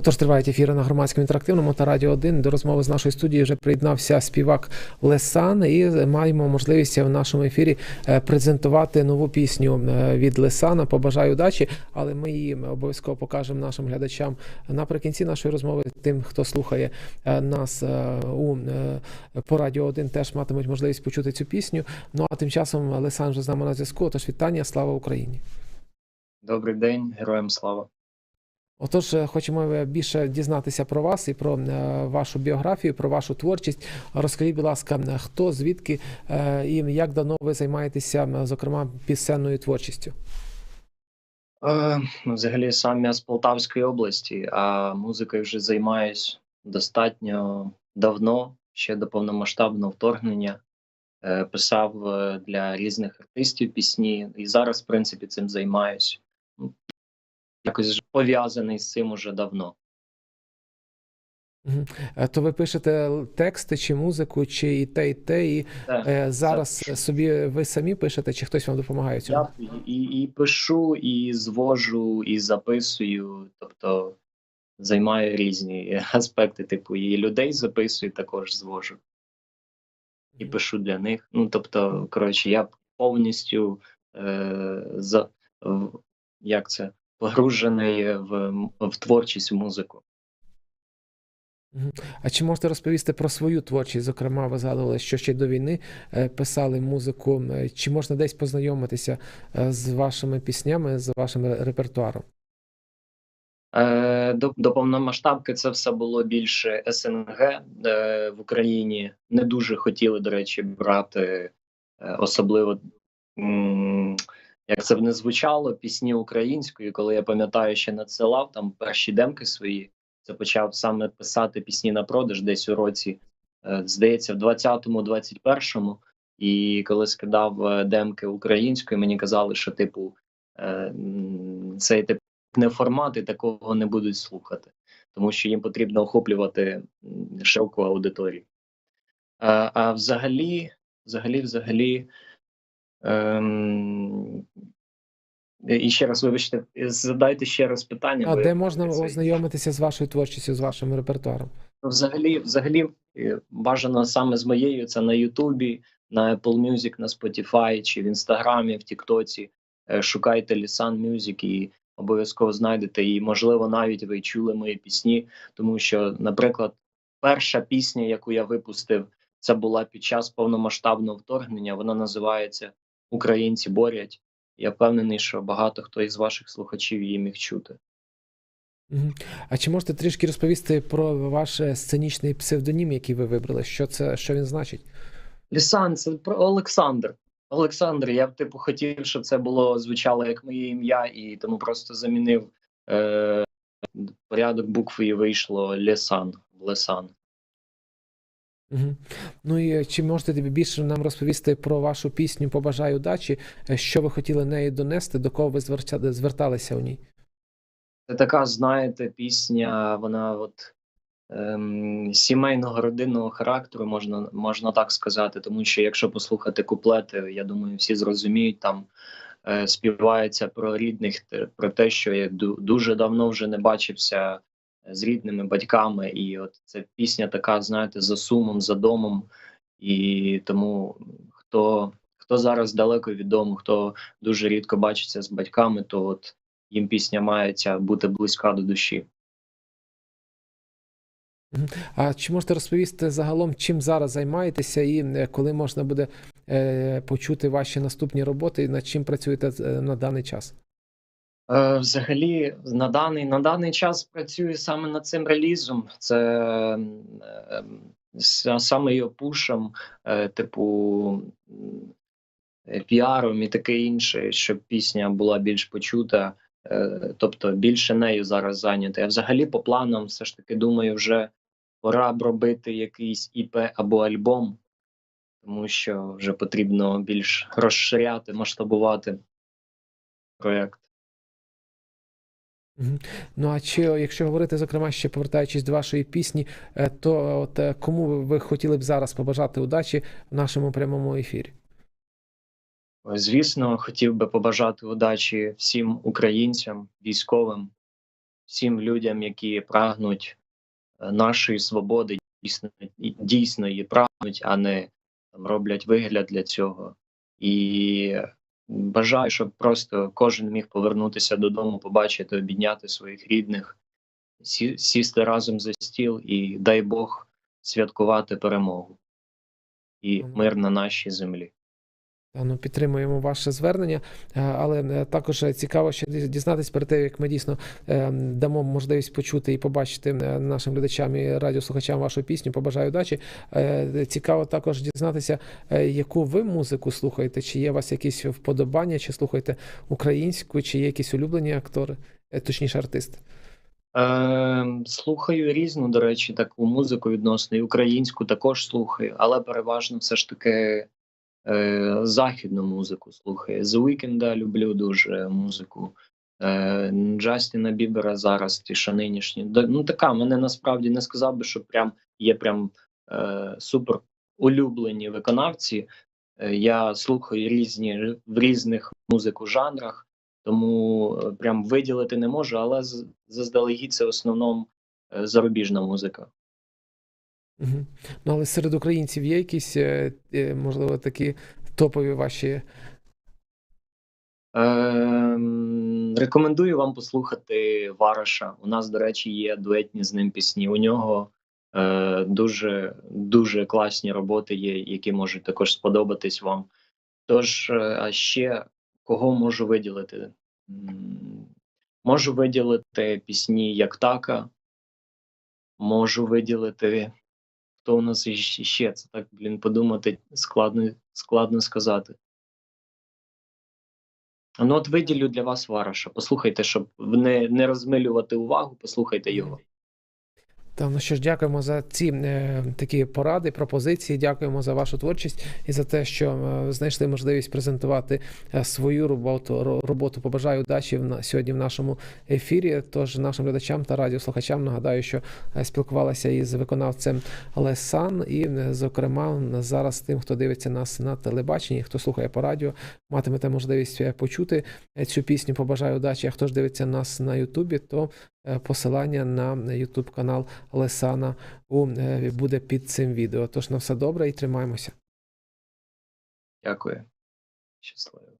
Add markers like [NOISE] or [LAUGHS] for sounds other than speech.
Отож, тривають ефіри на громадському інтерактивному та радіо 1. До розмови з нашої студії вже приєднався співак Лесан, і маємо можливість в нашому ефірі е, презентувати нову пісню е, від Лесана. Побажаю удачі, але ми її обов'язково покажемо нашим глядачам наприкінці нашої розмови. Тим, хто слухає е, нас у по радіо 1, теж матимуть можливість почути цю пісню. Ну а тим часом Лесан вже з нами на зв'язку. Тож вітання, слава Україні! Добрий день, героям слава. Отож, е, хочемо більше дізнатися про вас і про е, вашу біографію, про вашу творчість. Розкажіть, будь ласка, е, хто, звідки е, і як давно ви займаєтеся, зокрема, пісенною творчістю? Е, ну, взагалі, сам я з Полтавської області, а музикою вже займаюсь достатньо давно, ще до повномасштабного вторгнення. Е, писав е, для різних артистів пісні, і зараз, в принципі, цим займаюсь. Ну, Якось пов'язаний з цим уже давно. Е, То ви пишете тексти чи музику, чи і те, і те, і Це- е, зараз це- собі ви самі пишете, чи хтось вам допомагає цьому? Я і, і пишу, і звожу, і записую, тобто займаю різні [LAUGHS] аспекти, типу, і людей записую, також звожу, і пишу для них. Ну, тобто, коротше, я повністю е, за, в, як це, погружений в, в творчість в музику. А чи можете розповісти про свою творчість? Зокрема, ви згадували, що ще до війни е, писали музику. Е, Чи можна десь познайомитися е, з вашими піснями, з вашим репертуаром? До, до повномасштабки це все було більше СНГ в Україні. Не дуже хотіли, до речі, брати особливо, як це б не звучало, пісні українською. Коли я пам'ятаю, ще надсилав там перші демки свої, це почав саме писати пісні на продаж десь у році, е, здається, в 20-му, 21-му. І коли скидав е, демки українською, мені казали, що типу е, цей тип не формат і такого не будуть слухати, тому що їм потрібно охоплювати м, широку аудиторію. А взагалі, взагалі, взагалі, ем, і ще раз, вибачте, задайте ще раз питання. А де можна ознайомитися з вашою творчістю, з вашим репертуаром? Ну, Взагалі, взагалі, е, бажано саме з моєю це на Ютубі, на Apple Music, на Spotify чи в Інстаграмі, в Тіктоці. Е, Шукайте Lisan Music і обов'язково знайдете. І, можливо, навіть ви чули мої пісні, тому що, наприклад, перша пісня, яку я випустив, це була під час повномасштабного вторгнення. Вона називається Українці борять. Я впевнений, що багато хто із ваших слухачів її міг чути. А чи можете трішки розповісти про ваш е, сценічний псевдонім, який ви вибрали? Що це, що він значить? Лісан, це про Олександр. Олександр, я б типу хотів, щоб це було звучало як моє ім'я, і тому просто замінив е, порядок букв і вийшло Лесан. Лесан. Мгм. Ну і чи можете тобі більше нам розповісти про вашу пісню Побажаю удачі? Е, Що ви хотіли нею донести, до кого ви зверталися у ній? Це така, знаєте, пісня, вона от ем, сімейного родинного характеру, можна, можна так сказати. Тому що якщо послухати куплети, я думаю, всі зрозуміють, там е, співається про рідних, про те, що я ду- дуже давно вже не бачився з рідними батьками. І от ця пісня така, знаєте, за сумом, за домом. І тому хто, хто зараз далеко від дому, хто дуже рідко бачиться з батьками, то от їм пісня має ця бути близька до душі. А чи можете розповісти загалом, чим зараз займаєтеся, і е, коли можна буде е, почути ваші наступні роботи, і над чим працюєте е, на даний час? Е, взагалі, на даний, на даний час працюю саме над цим релізом. Це е, саме його пушем, е, типу піаром і таке інше, щоб пісня була більш почута. Тобто більше нею зараз зайнятий. А взагалі, по планам, все ж таки, думаю, вже пора б робити якийсь ІП або альбом, тому що вже потрібно більш розширяти, масштабувати проєкт. Ну а чи якщо говорити, зокрема, ще повертаючись до вашої пісні, е, то от е, кому ви- хотіли б зараз побажати удачі в нашому прямому ефірі? Звісно, хотів би побажати удачі всім українцям, військовим, всім людям, які прагнуть е, нашої свободи, дійсно, дійсно її прагнуть, а не там, роблять вигляд для цього. І бажаю, щоб просто кожен міг повернутися додому, побачити, обідняти своїх рідних, сі- сісти разом за стіл і дай Бог святкувати перемогу і мир на нашій землі. Ну, підтримуємо ваше звернення, Е, але е, також е, цікаво ще діз- дізнатись про те, як ми дійсно дамо можливість почути і побачити нашим глядачам і радіослухачам вашу пісню. Побажаю удачі. Цікаво також дізнатися, яку ви музику слухаєте, чи є у вас якісь вподобання, чи слухаєте українську, чи є якісь улюблені актори, точніше артисти. Слухаю різну, до речі, таку музику відносно і українську також слухаю, але переважно все ж таки е, західну музику слухаю. The Weeknd люблю дуже музику. Е, Джастіна Бібера зараз ті що нинішні. Ну така мене насправді не сказав би, що прям є прям е, супер улюблені виконавці. Е, я слухаю різні в різних музику жанрах. Тому е, прям виділити не можу, але заздалегідь це в основному зарубіжна музика. Ну, але серед українців є якісь, е, е, можливо, такі топові ваші. Ем, рекомендую вам послухати Вараша. У нас, до речі, є дуетні з ним пісні. У нього е, дуже дуже класні роботи є, які можуть також сподобатись вам. Тож, е, а ще кого можу виділити? Можу виділити пісні як така. Можу виділити. Хто у нас ще? Це так, блін, подумати складно, складно сказати. Ну, от виділю для вас Вараша. Послухайте, щоб не, не розмилювати увагу, послухайте його. Та ну що ж, дякуємо за ці е, такі поради, пропозиції. Дякуємо за вашу творчість і за те, що е, знайшли можливість презентувати е, свою роботу. роботу. Побажаю удачі в на сьогодні в нашому ефірі. Тож нашим глядачам та радіослухачам нагадаю, що е, спілкувалася із виконавцем Лесан, і, е, зокрема, зараз тим, хто дивиться нас на телебаченні, хто слухає по радіо, матимете можливість е, почути е, цю пісню. Побажаю удачі. А хто ж дивиться нас на Ютубі, то посилання на YouTube канал Лесана е, буде під цим відео. Тож на все добре і тримаємося. Дякую. Щасливо.